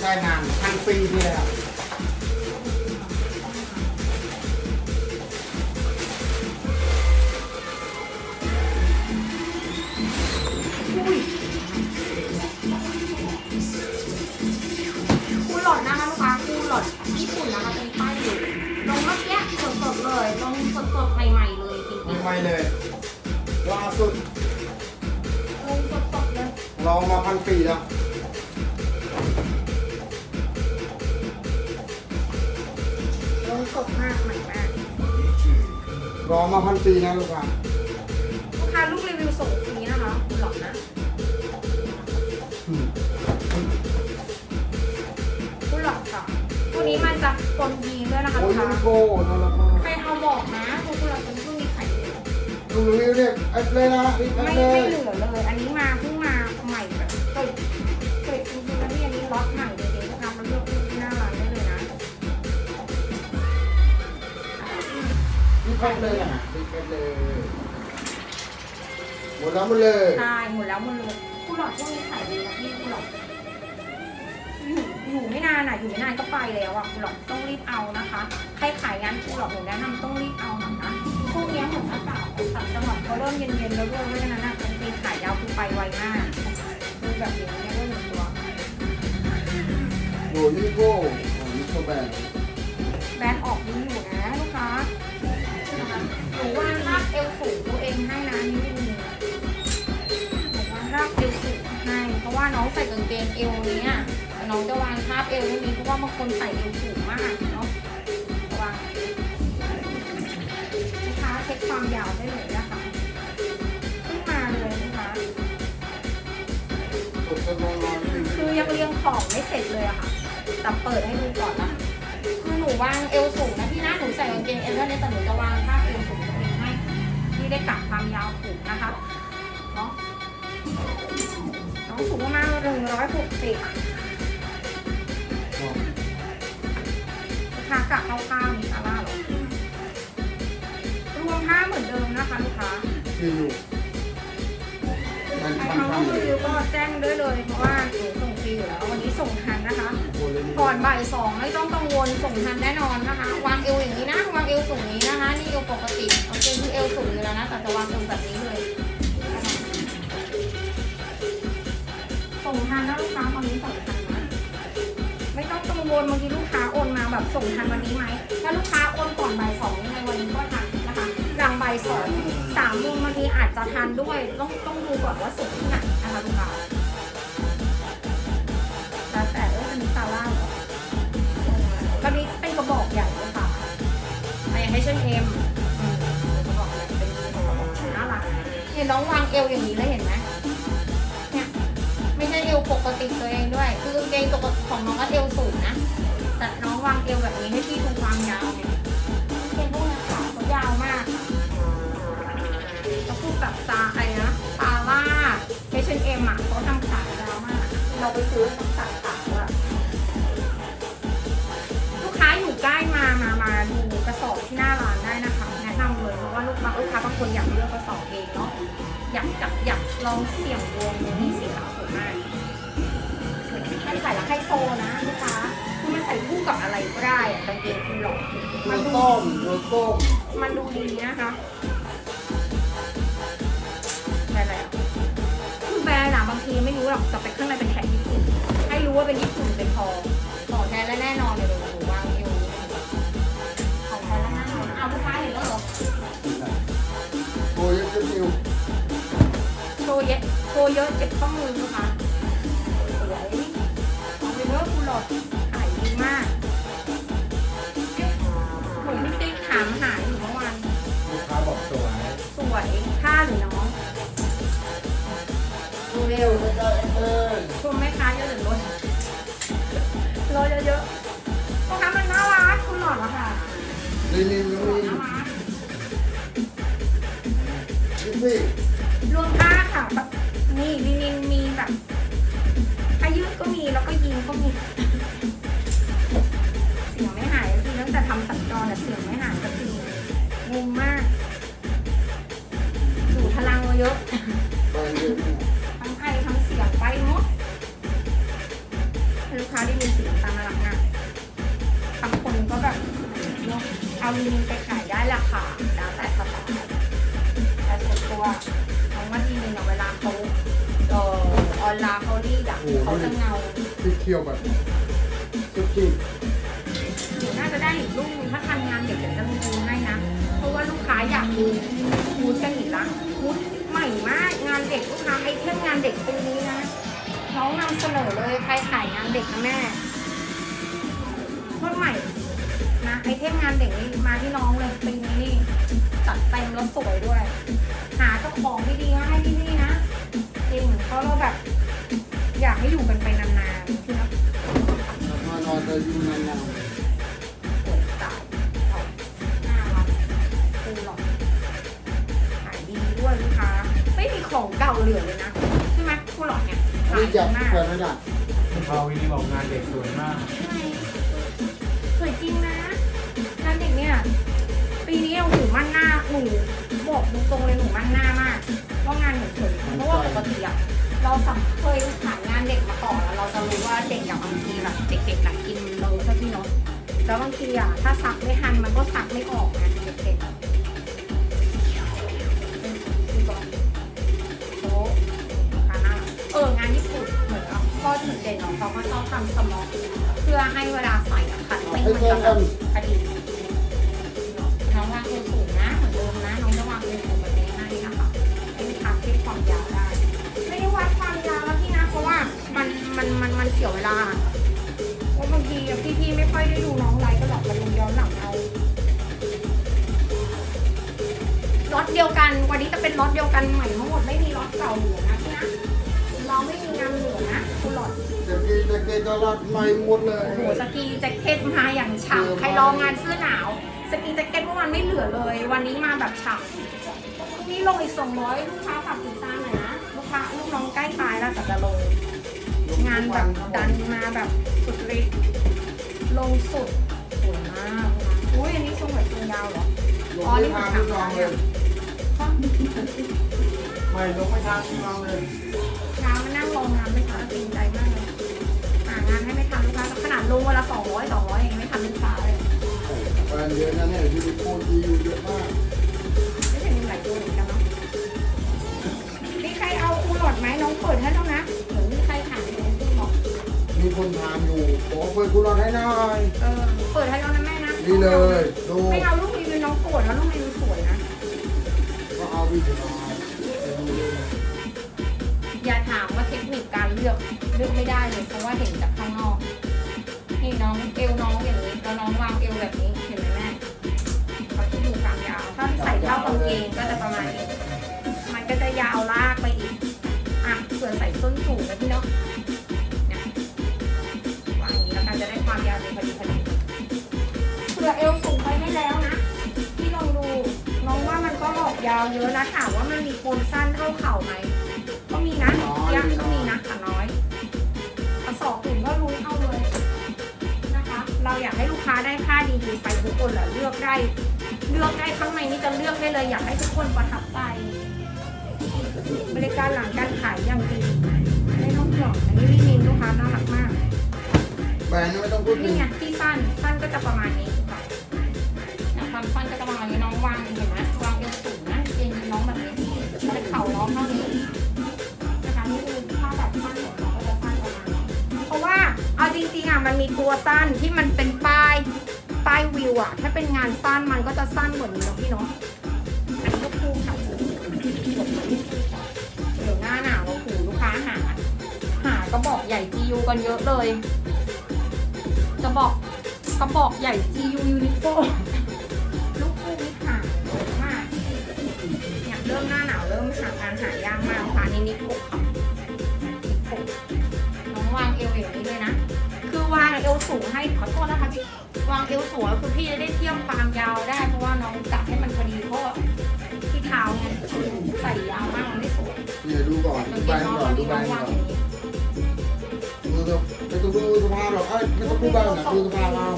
ใช้งานพันปีที่แล้วคูหลอดนะคะลูกค้าคูหลอดญี่ปุ่นนะคะเป็นป้ายอยู่ลงเมื่อกี้สดๆเลยลงสดๆใหม่ๆเลยจริงไม่ไหวเลยล่าสุดๆลงสดๆเลยลองมาพันปีแล้ว สดมากใหม่มากลองมาพันปีนะลูกค้าลูกค้าลูกรีวิวส่งฟรีนะคะคูหลอดนะอืมคูหลอดค่ะตัวนี้มันจะปนยีนด้วยนะคะโอ้ลูยกค้ายูนิโก้น่ารักมากใครเอาบอกนะคูหลอดเป็นเพิ่งมีขายอยู่ดูรีวิวเนี่ยแอดเลยนะรีบแอไม่ดเลไม่ยเหลือเลย อันนี้มาเพิ่ง แอดเลยนะรีบแอดเลยหมดแล้วหมดเลยใช่หมดแล้วหมดเลยคูหลอดช่วงนี้ขายดีนะพี่คูหลอดอยู่อยู่ไม่นานอะอยู่ไม่นานก็ไปแล้วอะคูหลอดต้องรีบเอานะคะใครขายงานคูหลอดหนูแนะนำต้องรีบเอาหน่อยนะช่วงนี้เหมือนอากาศต่างจังหวัดก็เริ่มเย็นๆแล้วด้วยเพราะฉะนั้นอะเป็นปีขายยาวคือไปไวมากคือแบบอย่างนี้ไม่ได้หนึ่งตัวโอ้ยยูนิโก้โอ้ยยูนิโก้แบรนด์แบรนด์ออกนี้อยู่นะลูกค้า หนูวางรากเอวสูงตัวเองให้นะอันนี่ไม่มีหนูว่างรากเอวสูงให้ เพราะว่าน้องใส่กางเกงเอวนี้ยแต่น้องจะวางทาบเอวไม่มีเพราะว่าบางคนใส่เอวสูงมากเนาะวางลูกค้าเช็คความยาวได้เลยนะคะขึ้นมาเลยนะคะคือยังเรียงของไม่เสร็จเลยอะค่ะแต่เปิดให้ดูก่อนนะคือหนูวางเอวสูงนะพี่นะ หนึ่งร้อยหกสิบลูกค้ากะคร่าวๆมีซาร่าเหรอ รวมผ้าเหมือนเดิมนะคะลูกค้าที่อยู่มันใครค่อนทำข้างรีเลยวิวก็แจ้งได้เลย เพราะว่าหนูส่งฟรีอยู่แล้ววันนี้ส่งทันนะคะ โอ้ยเลยนี่ก่อนบ่ายสองไม่ต้องกังวลส่งทันแน่นอนนะคะ วางเอวอย่างนี้นะ วางเอวสูงนี้นะคะ นี่เอวปกติโอเคคือเอวสูงอยู่แล้วนะแต่จะวางเอวแบบนี้เลย ส่งทันนะลูกค้าตอนนี้ส่งทันนะไม่ต้องกังวลบางทีลูกค้าโอนมาแบบส่งทันวันนี้ไหมถ้าลูกค้าโอนก่อนบ่ายสองยังไงวันนี้ก็ทันนะคะหลังบ่ายสองสามโมงบางทีอาจจะทันด้วย ต้องต้องดูก่อนว่าส่งที่ไหนนะคะลูกค้าแล้วแต่เออจะมีซาร่าเหรอตอนนี้เป็นกระบอกใหญ่เลยค่ะไอ้ให้เช่นเอ็มกระบอกใหญ่เป็นกระบอกน่ารักเห็นน้องวางเอวอย่างนี้เลยเห็นไหม ใช่เอวปกติตัวเองด้วย คือกางเกงปกติของน้องก็เอวสูงนะ แต่น้องวางเอวแบบนี้ให้พี่ดูความยาวไงกางเกงพวกนี้ขาเขายาวมากแล้วพูดแบบซาอะไรนะซาร่าเอชเอ็มอะเขาทำขายาวมาก เราไปซื้อทำตัดขาอะลูกค้าอยู่ใกล้มามามาดูกระสอบที่หน้าร้านได้นะคะ แนะนำเลยเพราะว่าลูกบาลูกค้าบางคนอยากเลือกกระสอบเองเนาะอยากจับอยากลองเสี่ยงดวงดูนี่สีขาวสวย มากมันใส่แล้วไฮโซนะลูกค้าคือมันใส่คู่กับอะไรก็ได้อะกางเกงคุณหลอกมันดูต้มตัวต้มมันดูดีนะคะแบรนด์อะไรอะคือแบรนด์อะบางทีไม่รู้หรอกแต่ไปข้างในเป็นแขกญี่ปุ่น ให้รู้ว่าเป็นญี่ปุ่นเป็นพอของแท้และแน่นอนเลยเดี๋ยวหนูวางอยู่ของแท้และแน่นอนเอาลูกค้าเห็นแล้วเหรอโอ้ยจะมิวโชว์เยอะ โชว์เยอะเจ็บข้อมือลูกค้าสวยของเวเวอร์คูลอดขายดีมากเอ๊ะเหมือนพี่ติ๊กถามหาอยู่เมื่อวานลูกค้าบอกสวยสวยค่าหรือน้องดูเร็วไม่ได้เอ้ยชมแม่ค้าเยอะหรือลดลดเยอะๆพ่อค้ามันน่ารักคุณหลอดละค่ะลิลินหลลุอดยน่ารักลิซี่รวมผ้าค่ะแบบ นี่ลินินมีแบบผ้ายืดก็มีแล้วก็ยีนก็มี เสียงไม่หายสักทีตั้งแต่ทำสัญจรแต่เสียงไม่หายสักทีงงมากดูพลังเยอะไปเยอะทั้งไอทั้งเสียงไปหมดลูกค้าได้มีสีน้ำตาลน่ารักมากบางคนก็แบบเอะเอาลินินไป เขารีดอะเขาจะเงาสีเขียวแบบสุดจริงหนูน่าจะได้อีกลูกนึงถ้าทำงานเดี๋ยวจะมีดูให้นะ เพราะว่าลูกค้าอยากดูมูดกันอีกละมูดใหม่มากงานเด็กลูกค้าไอเทมงานเด็กปีนี้นะน้องนำเสนอเลยใครขายงานเด็กนะแม่โคตรใหม่นะไอเทมงานเด็กนี่มาที่น้องเลยปีนี้นี่จัดเต็มแล้วสวยด้วย หาเจ้าของที่ดีมาให้ที่นี่นะจริงเพราะเราแบบ อยากให้อยู่กันไปนานๆคือแล้วก็นอนจะอยู่นานสวยจัดเอาน่ารักคูหรอกขายดีด้วยลูกค้าไม่มีของเก่าเหลือเลยนะใช่ไหมคูหลอดเนี่ยๆขานี่ยดีมากแฟนไม่ได้คุณพาวินี่บอกงานเด็กสวยมาก ใช่สวยจริงนะงานเด็กเนี่ยปีนี้เอาหนูมั่นหน้าหนูบอกตรงๆเลยหนูมั่นหน้า มากว่าะงานหนูสวยเพราะว่าปกติอะ เราสัมเคยขายงานเด็กมาก่อนแล้วเราจะรู้ว่าเด็กอย่างบางทีแบบเด็กๆหนักกินเลยใช่พี่เนาะแล้วบางทีอะถ้าซักไม่ทันมันก็ซักไม่ออกไงเด็กๆก่อนโอ้คาน่าเอองานญี่ปุ่นเหมือนกับข้อจุดเด่นของเขาก็ชอบทำสมองเพื่อให้เวลาใส่อะคันไม่มันจะนแบบนพอดีน้องวางเอวสูงนะเหมือนเดิมนะน้องจะวางเอวสูงแบบนี้ให้นะคะให้ลูกค้าเทียบความยาวได้ ไม่ได้วัดความยาวแล้วพี่นะ เพราะว่ามันมันมันมันเสียเวลาเพราะบางทีอะพี่ๆไม่ค่อยได้ดูน้องไลฟ์ก็หรอกมาดูย้อนหลังเอาล็อตเดียวกัน วันนี้จะเป็นล็อตเดียวกันใหม่ทั้งหมดไม่มีล็อตเก่าเหลือนะพี่นะเราไม่มีงานเหลือนะคุณหลอดจะกีจะกีตลาดใหม่หมดเลยโอ้โหสกีแจ็คเก็ตมาอย่างฉ่ำใครรองานเสื้อหนาวสกีแจ็คเก็ตเมื่อวานไม่เหลือเลย วันนี้มาแบบฉ่ำพรุ่งนี้ลงอีกสองร้อยลูกค้าฝากติดตามหน่อยนะ ลูกค้าลูกน้องใกล้ตายแล้วแต่จะลง งานแบบดันมาแบบสุดฤทธิ์ลงสุดสวยมากอุ้ยอันนี้ทรงแบบทรงยาวเหรอลงไม่ทางพี่น้องเลยฮะไม่ลงไม่ทางพี่น้องเลยเช้ามานั่งรองานไม่ทันจริงใจมากเลยหางานให้ไม่ทันลูกค้าขนาดลงวันละสองร้อยสองร้อยยังไม่ทันลูกค้าเลยแฟนเยอะนะเนี่ยที่โคตรดีอยู่เยอะมาก คนถามอยู่บอกเปิดคุณรอให้หน่อยเออเปิดให้แล้วนะแม่นะนี่เลยดูไม่เอาลูกรีวิวน้องโกรธแล้วลูกรีวิวสวยนะก็เอาพี่ถึงเอาอย่าถามว่าเทคนิคการเลือกเลือกไม่ได้เลยเพราะว่าเห็นจากข้างนอกนี่น้องเอวน้องอย่างนี้แล้วน้องวางเอวแบบนี้เห็นไหมแม่เขาจะดูความยาวถ้าใส่เท่ากางเกงก็จะประมาณนี้มันก็จะยาวลากไปอีกอะเผื่อใส่ส้นสูงนะพี่เนาะ ความยาวดีพอดีพอดีเผื่อเอวสูงไปให้แล้วนะ พี่ลองดูน้องว่ามันก็ออกยาวเยอะนะถามว่ามันมีโคนสั้นเท่าเข่าไหมก็มีนะยักษ์ก็มีนะขาน้อยกระสอบอื่นก็รู้เอาเลยนะคะ เราอยากให้ลูกค้าได้ค่าดีๆไปทุกคนแหละเลือกได้ เลือกได้ข้างในนี่จะเลือกได้เลย อยากให้ทุกคนประทับใจ บริการหลังการขายอย่างดีไม่ต้องห่วงอันนี้ลินินลูกค้าน่ารักมาก แบรนด์ไม่ต้องพูดถึนี่งไงที่สั้นสั้นก็จะประมาณนี้ค่ะเนี่ยความสั้นก็จะประมาณนี้น้องวางเห็นไหมวางเอวสูงนะเย็นน้องแบบนี้เป็นเข่าน้องเท่านี้นะคะนี่คือถ้าแบบสั้นของน้องก็จะสั้นประมาณนี้เพราะว่าเอาจริงๆอะมันมีตัวสั้นที่มันเป็นป้ายป้ายวิวอะถ้าเป็นงานสั้นมันก็จะสั้นกว่านี้เนาะพี่เนาะอันนี้ก็คู่ค่ะเดี๋ยวหน้าหนาวเราขู่ลูกค้าหาหากระบอกใหญ่ GU กันเยอะเลย จะบอกกระบอกใหญ่ GU Uniqlo ลูกคู่วิหารเยอะมากเนี่ยเริ่มหน้าหนาวเริ่มหางานหายากมากค่ะนี่นิโกค่ะบกน้องวางเอวอย่างนี้เลยนะ คือวางเอวสูงให้ขอโทษนะคะพี่วางเอวสูงคือพี่จะได้เทียมความยาวได้เพราะว่าน้องจับให้มันพอดีเพราะที่เท้าไงใส่ยาวมากมันไม่สวยเนี่ยดูก่อนดูงเกแบรงนน้องด์ก่อนดูนี้แบรน้อง นด์วาก่งอนอย่างนี้ดูดูไม่ต้องดูสภาพหรอกเอ้ยไม่ต้องพูดบ้างนะดูสภาพเอา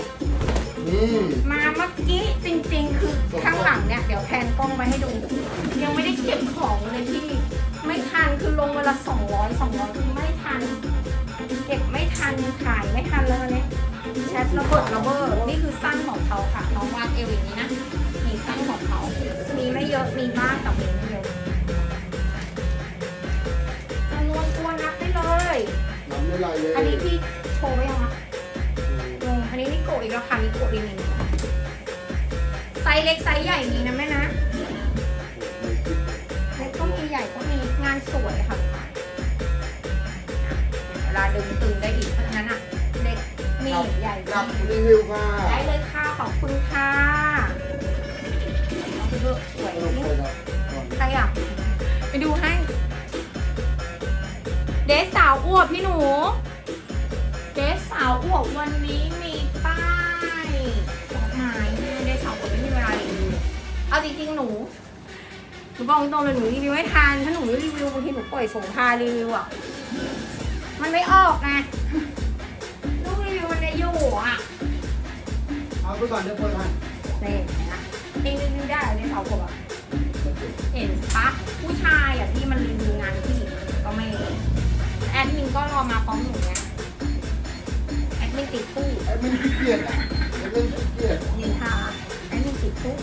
นี่มาเมื่อกี้จริงๆ คือข้างหลังเนี่ยเดี๋ยวแพนกล้องไว้ให้ดู ยังไม่ได้เก็บของเลยพี่ ไม่ทันคือลงเวลาสองร้อยสองร้อยคือไม่ทัน เก็บไม่ทันขายไม่ทันแล้วเนี่ยแชทระเบิดระเบ้อนี่คือสั้นของเขาค่ะน้องวางเอวอย่างนี้นะมีสั้นของเขามีไม่เยอะมีบ้างแต่มีไม่เยอะจำนวนตัวนับได้เลย ไม่ไหลเลยอันนี้พี่โชว์ไว้ยังคะอืมอันนี้นิโกะอีกแล้วค่ะนิโกะอีกหนึ่งไซส์เล็กไซส์ใหญ่มีนะแม่นะเล็กก็มีใหญ่ก็มีงานสวยค่ะเวลาดึงตึงได้อีกเพราะฉะนั้นอะเล็กมีใหญ่รับมีรีวิวค่ะได้เลยค่ะขอบคุณค่ะเอาไปดูสวยลงนี่ไปแล้วก่อนใครอะ ไปดูให้ เดซสาวอวบพี่หนู เดซสาวอวบวันนี้มีป้ายดอกไม้เนี่ยเดซสาวอวบไม่มีเวลารีวิวเอาจริงๆหนู หนูบอกตรงๆเลยหนูรีวิวไม่ทันถ้าหนูไม่รีวิวบางทีหนูปล่อยส่งพารีวิวอะ มันไม่ออกไงลูกรีวิวมันจะอยู่อะเอาไปก่อนเดี๋ยวเปิดให้นี่นะเองรีวิวได้ในเสาผมอะ เห็นปะผู้ชายอะที่มันรีวิวงานผู้หญิงก็ไม่ แอดมินก็รอมาพร้อมหนูไงแอดมินติดตู้ไอ้มันขี้เกียจอะไอ้มันขี้เกียจนินทาแอดมินติดตู้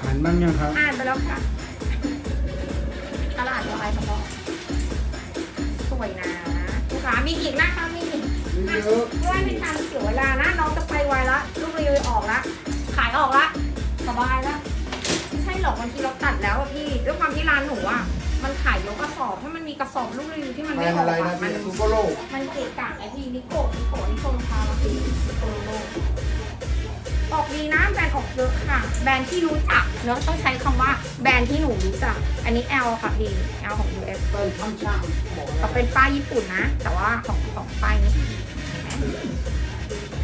อ่านบ้างยังครับ อ่านไปแล้วค่ะตลาดวายเฉพาะสวยนะลูกค้ามีอีกนะคะมีอีกมีเยอะเพื่อเป็นการเสียเวลานะน้องจะไปไวละลูกรีวิวออกละขายออกละสบายละไม่ใช่หรอกบางทีเราตัดแล้วอะพี่ด้วยความที่ร้านหนูอะ มันขายยกกระสอบถ้ามันมีกระสอบลูกรีวิวที่มันแบรไม่นอด์ออะไรกนะอะมันพี่ซูเปอร์โลมันเกะกะไอพี่นิโก้นิโก้นิโก้พามาพี่โซโลออกดีนะแบรนด์ออกเยอะค่ะ แบรนด์ที่รู้จักเนอะต้องใช้คำว่าแบรนด์ที่หนูรู้จัก อันนี้ L ค่ะพี่ L ของ US เป็นช่างช่างบอกก็ว่าเป็นป้ายญี่ปุ่นนะ แต่ว่าของของป้ายนี้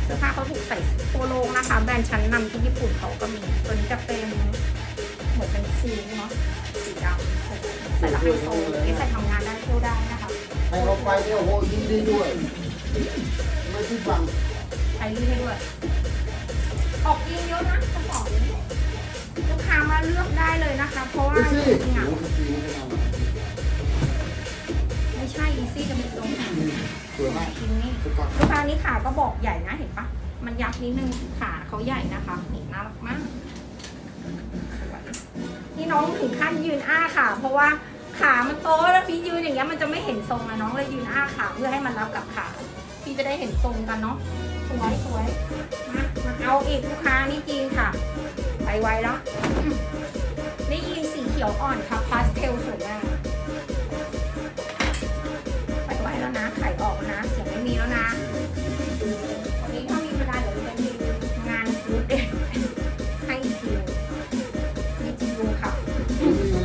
เสื้อผ้าเขาถูกใส่โปโลนะคะ แบรนด์ชั้นนำที่ญี่ปุ่นเขาก็มี ตัวนี้จะเป็นเหมือนเป็นซีเนาะ สีดำใส่แล้วไฮโซเลยใส่ทำงานได้เที่ยวได้นะคะให้เราไปเนี่ยโอ้โหยินดีด้วย ไม่ที่ฟังใช้รีดให้ด้วย ออกยิงเยอะนะกระสอบนี้ลูกค้ามาเลือกได้เลยนะคะ เพราะว่าดูจสิริงๆอะโอ้โหสีไม่ได้ทำไม่ใช่อีซี่จะเป็นตรงไหนสวยมากชิ้นนี้สกัดลูกค้านี้ขาก็บอกใหญ่นะเห็นปะมันยักษ์นิดนึงขาเขาใหญ่นะคะนี่น่ารักมากสวย นี่น้องถึงขั้นยืนอ้าขาเพราะว่าขามันโตแล้วพี่ยืนอย่างเงี้ยมันจะไม่เห็นทรงอะน้องเลยยืนอ้าขาเพื่อให้มันรับกับขาพี่จะได้เห็นทรงกันเนาะสวยสวยมามาเอาอีกลูกค้านี่จีนค่ะไปไวแล้วนี่ยีนสีเขียวอ่อนค่ะพาสเทลสวยมากไปไวแล้วนะไขายออก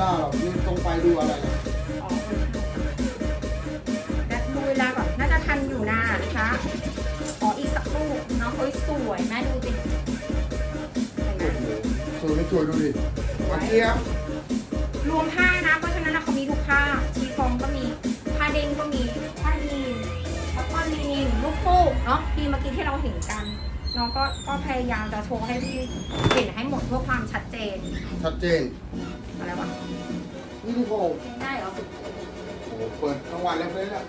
ไม่มีเวลาหรอกนี่ต้องไปดูอะไรนะและดูเวลาก่อนน่าจะทันอยู่นะนะคะอ๋ออีกสักครู่น้องเอ้ยสวยแม่ดูสิเห็นไหมสวยไม่สวยดูดิวานเจี๊ยบรวมผ้านะ เพราะฉะนั้นนะเขามีทุกผ้าชีฟองก็มีผ้าเด้งก็มีผ้ายีนแล้วก็ลีนินลูกฟูกเนาะที่เมื่อกี้ที่เราเห็นกันน้องก็ก็พยายามจะโชว์ให้พี่เห็นให้หมดเพื่อความชัดเจน ชัดเจน อะไรวะ นี่ดูโอ้โหได้เหรอเปิดกลางวันแล้วเลยล่ะ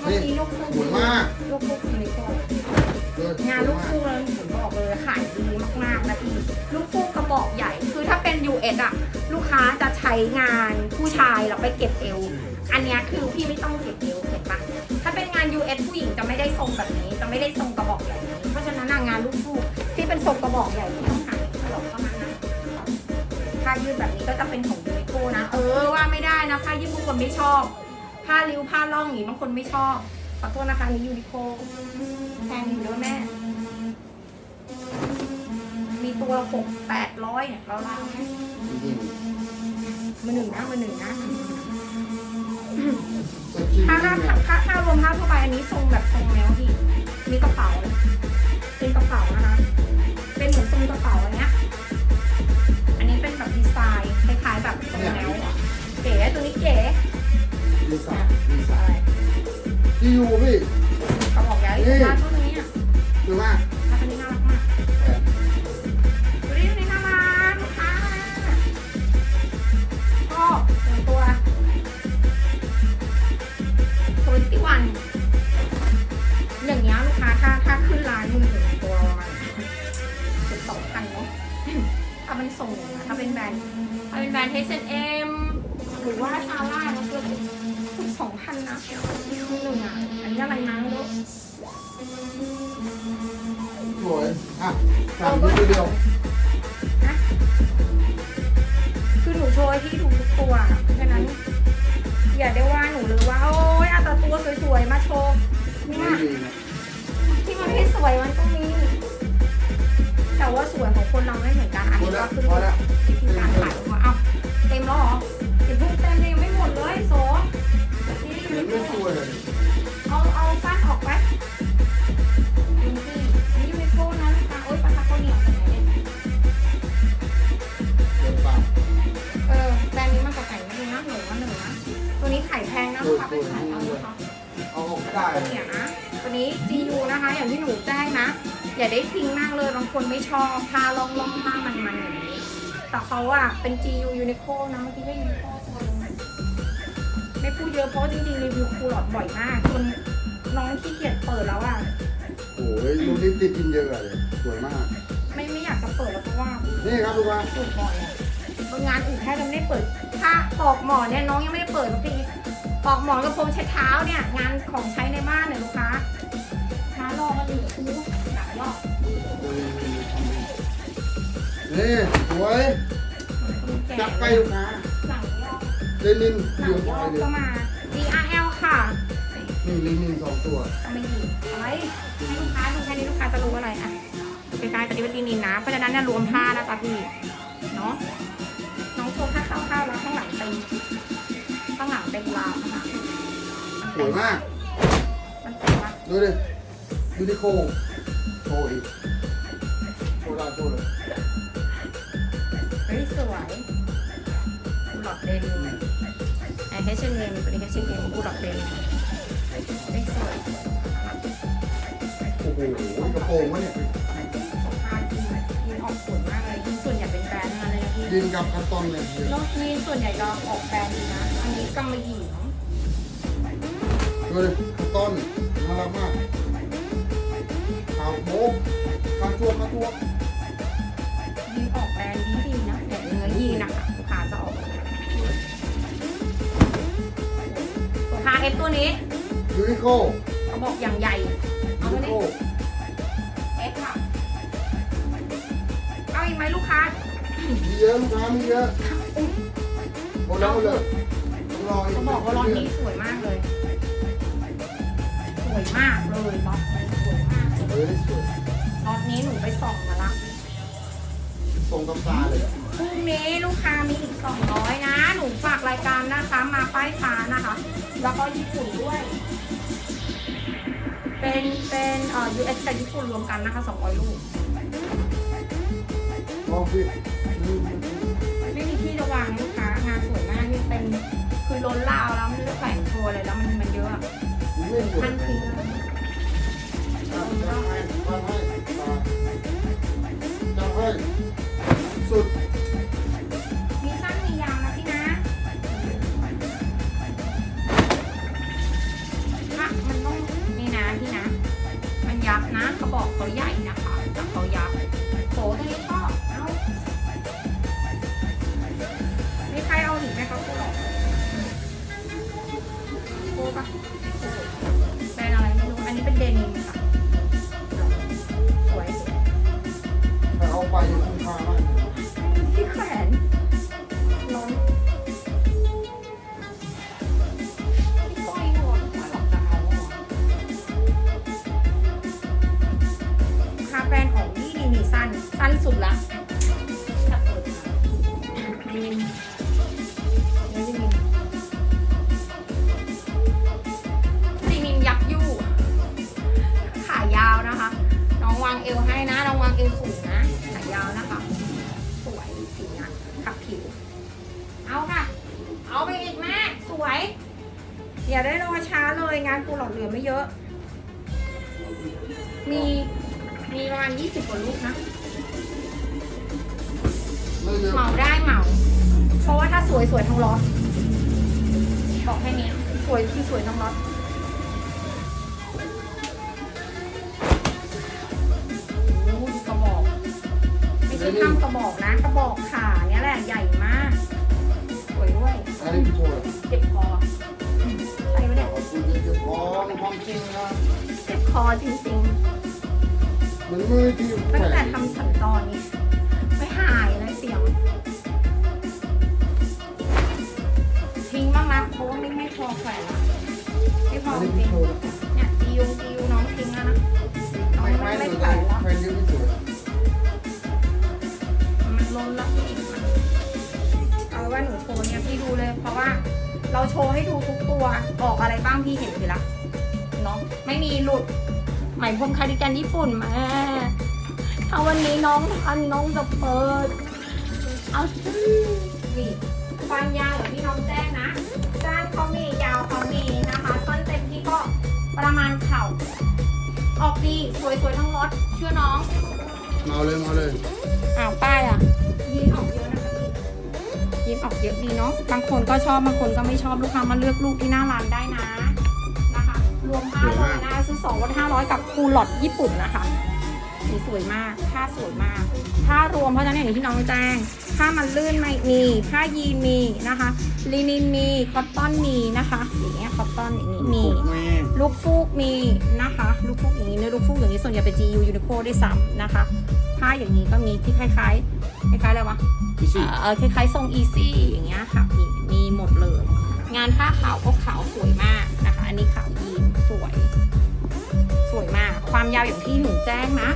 เมื่อกี้ลูกฟูกสวยมากลูกฟูกยูนิโคเลยงานลูกฟูกแล้วผมบอกเลยขายดีมากๆนะพี่ลูกฟูกกระบอกใหญ่ คือถ้าเป็น US อะลูกค้าจะใช้งานผู้ชายแล้วไปเก็บเอว อันเนี้ยคือพี่ไม่ต้องเก็บเอวเห็นปะถ้าเป็นงาน US ผู้หญิงจะไม่ได้ทรงแบบนี้ จะไม่ได้ทรงกระบอกใหญ่แบบนี้เพราะฉะนั้นอะงานลูกฟูกที่เป็นทรงกระบอกใหญ่ไม่ต้องหาตลกเท่านั้นนะ ผ้ายืดแบบนี้ก็จะเป็นของยูนิโคนะ เออว่าไม่ได้นะผ้ายืดบางคนไม่ชอบ ผ้าริ้วผ้าล่องอย่างนี้บางคนไม่ชอบ ขอโทษนะคะอันนี่ยูนิโคแพงอยู่ด้วยแม่ มีตัวหกแปดร้อยเนี่ยเราล่าไหมมือหนึ่งนะมือหนึ่งนะถ้าถ้าถ้าถ้าถ้ารวมผ้าทั่วไปอันนี้ทรงแบบทรงแนวที่มีกระเป๋า ที่อยู่พี่กระบอกใหญ่ผ้าตัวนี้อะสวยมากผ้าตัวนี้น่ารักมากดูดินี่น่ารักลูกค้าก็ส่วนตัวพันอย่างเงี้ยลูกค้าถ้าถ้าขึ้นร้านมือถือตัวประมาณเกือบสองพันเนาะ ถ้าเป็นส่งอะถ้าเป็นแบรนด์ถ้าเป็นแบรนด์ H&M หรือว่าซาร่าเกือบเกือบสองพันนะมือหนึ่ง อะอันนี้อะไรนะไม่รู้สวยอะสั่งนิดเดียวนะคือหนูโชว์ให้พี่ดูทุกตัวอะเพราะฉะนั้น อย่าได้ว่าหนูเลยว่า โอ๊ยเอาแต่ตัวสวยๆมาโชว์ไม่เนี่ยดีนะที่มันไม่สวยมันก็มี แต่ว่าสวยของคนเราไม่เหมือนกัน อันพอนี้แล้ก็วคือพอแล้ววิธีการขายว่าเอาเต็มแล้วเหรอเดี๋ยวเพิ่งเต็มเลยยังไม่หมดเลยโซนี่เห็นไม่สวยเลย เอาเอาสั้นออกไปดูสินี่ยูนิโคนะลูกค้าโอ๊ยปลาทักเขาเหนียวตรงไหนเนี่ยเดินตามเออแบรนด์นี้มันก็ไข่ไม่ดีนะหนูว่าหนึ่งนะ ตัวนี้ไข่แพงนะลูกค้าไปขายเอาลูกค้าเอาออกไม่ได้เนี่ยนะตัวนี้ GU นะคะ อย่างที่หนูแจ้งนะ อย่าได้ทิ้งมากเลยบางคนไม่ชอบผ้าล่องล่องผ้ามันมันๆอย่างนี้แต่เขาอะเป็น GU Uniqlo นะเมื่อกี้ก็ Uniqlo ตัวนึง ไม่พูดเยอะเพราะว่าจริงๆรีวิวคูลอดบ่อยมากจนน้องขี้เกียจเปิดแล้วอะโอ้ยลูกนี้ติดกินเยอะเลยสวยมาก ไม่ไม่อยากจะเปิดแล้วเพราะว่านี่ครับลูกค้าปลูกบ่อยอะบางงานอื่นแค่จะไม่ได้เปิด ถ้าปอกหมอนเนี่ยน้องยังไม่ได้เปิดบางทีปอกหมอนกับพรมเช็ดเท้าเนี่ย งานของใช้ในบ้านเนี่ยลูกค้าค้ารอกันอยู่คือหลายรอบนี่สวยจับไปลูกค้าหลังยอกเลนินหลัอยู่งยปล่ออยกเลยก็มา DRL ค่ะนี่เลนินสองตัวก็ไม่หยิบอะไรให้ลูกค้าดูแค่นี้ลูกค้าจะรู้อะไรอะใกล้ๆปฏิบัตินินนะ เพราะฉะนั้นเนี่ยรวมผ้านะจ๊ะพี่เนาะน้องโชว์ผ้าคร่าวๆแล้วข้างหลังเต็มข้างหลังเต็มราวนะคะสวยมาก มันเต็มปะดูดิยูนิโคโชว์อีกโชว์ได้โชว์เลยเฮ้ยสวย กูหลอดเดนิมไอเฮชเอ็มตัวนี้เฮชเอ็มกูหลอดเดนิมเฮ้ยสวยโอ้โหกระโปรงวะเนี่ยผ้ายีนยีนออกสวยมากเลยยีนส่วนใหญ่เป็นแบรนด์ทั้งนั้นเลยนะพี่ยินกับคัตตอนเลยรถยีนส่วนใหญ่จะออกแบรนด์ดีนะ อันนี้กำมะหยี่ดูดิคัตตอนน่ารักมากขาวโบ๊กขาวชัวขาวชัว ยีนออกแบรนด์ดีดีๆนะเนี่ยเนื้อยีนนะคะ ตัวพาเอฟตัวนี้ยูนิโคเขาบอกอย่างใหญ่เอายูตัวนิโคนี้เอฟค่ะ เอาอีกไหมลูกค้า มีเยอะลูกค้ามีเยอะหมดแล้วหมดเลยต้องรออีกจะบอกว่าร้อนนี้สวยมากเลย สวยมากเลยล็อตนี้สวยมาก เฮ้ยสวยล็อตนี้หนูไปส่องมาละ ทรงกับตาเลยพรุ่งนี้ลูกค้ามีอีก200 นะ หนูฝากรายการนะคะมาป้ายฟ้านะคะ แล้วก็ญี่ปุ่นด้วย เป็นเป็นเอ่อ US กับญี่ปุ่นรวมกันนะคะ 200 ลูกลองสินี่ไม่มีที่จะวางลูกค้างานสวยมากนี่เป็นคือล้นลาวแล้วไม่รู้จะแต่งโชว์อะไรแล้วมันมันเยอะอะนี่ไม่สวยพันคือจับให้จับให้จับให้ สุันสุดละจับเปิดมานี่นี่นี่นี่ซีนินยักษ์ยู่ ขายาวนะคะ น้องวางเอวให้นะน้องวางเอวสูงนะขายาวนะคะ สวยสีนะขับผิว เอาค่ะ เอาไปอีกแม่สวยอย่าได้รอช้าเลยงานกูหลอดเหลือไม่เยอะ มีมีประมาณ20กว่าลูกนะ เหมาได้เหมา เพราะว่าถ้าสวยสวยทั้งล็อตบอกแค่นี้สวยคือสวยทั้งล็อตกระบอก ไม่ใช่ข้กระบอกนะกระบอกขาเนี้ยแหละใหญ่มาก สวยด้วยเจ็บคออะไรวเนี่ยเจ็บคอความจริงนะเจ็บคอจริงๆมันไม่ที่ตั้งแต่ทำสันตอนนี้ ทิ้งบ้างนะเพราะว่าไม่ไม่พอแขวนละไม่พอจริงเนี่ยจียูจียูน้องทิ้งแล้วนะน้องไม่ไม่ไม่ไม่สวยแขวนแล้วแฟนเยอะมันล้นละพี่เอาว่าหนูโชว์เนี่ยพี่ดูเลยเพราะว่าเราโชว์ให้ดูทุกตัวออกอะไรบ้างพี่เห็นอยู่ละเนาะไม่มีหลุดไหมพรมคารดิแกนญี่ปุ่นมาถ้าวันนี้น้องทันน้องจะเปิด เอาสินี่ความยาวอย่างที่น้องแจ้งนะสั้นเขามียาวเขามีนะคะสั้นเต็มที่ก็ประมาณเข่า ออกดีสวยๆทั้งรถเชื่อน้องมาเลยมาเลยอ้าวป้ายอะยีนออกเยอะนะคะพี่ยีนออกเยอะดีเนาะบางคนก็ชอบบางคนก็ไม่ชอบลูกค้ามาเลือกลูกที่หน้าร้านได้นะนะคะ รวมผ้าเลยนะซื้อสองลดห้าร้อยกับคูลหลอดญี่ปุ่นนะคะสีสวยมากผ้าสวยมาก ผ้ารวมเพราะฉะนั้นอย่างที่น้องแจ้งผ้ามันลื่นไม่มีผ้ายีนมีนะคะลินินมีคอตตอนมีนะคะอย่างเงี้ยคอตตอนอย่างนี้มีแม่ลูกฟูกมีนะคะลูกฟูกอย่างนี้เนื้อลูกฟูกอย่างนี้ส่วนใหญ่เป็น GU Uniqlo ด้วยซ้ำนะคะผ้าอย่างนี้ก็มีที่คล้ายๆคล้ายๆอะไรวะพี่สิเอ่อคล้ายๆทรง easy อย่างเงี้ยค่ะมีมีหมดเลย งานผ้าขาวก็ขาวสวยมากนะคะ อันนี้ขาวยีนสวย สวยมาก ความยาวอย่างที่หนูแจ้งนะ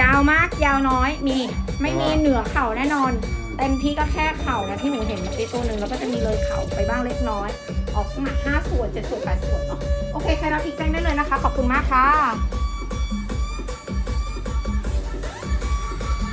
ยาวมากยาวน้อยมีไม่มีเหนือเข่าแน่นอนเต็มที่ก็แค่เข่านะที่หนูเห็นเมื่อกี้ตัวหนึ่งแล้วก็จะมีเลยเข่าไปบ้างเล็กน้อย ออกข้างหน้าห้าส่วนเจ็ดส่วนแปดส่วนเนาะโอเคใครรับอีกแจ้งได้เลยนะคะ ขอบคุณมากค่ะ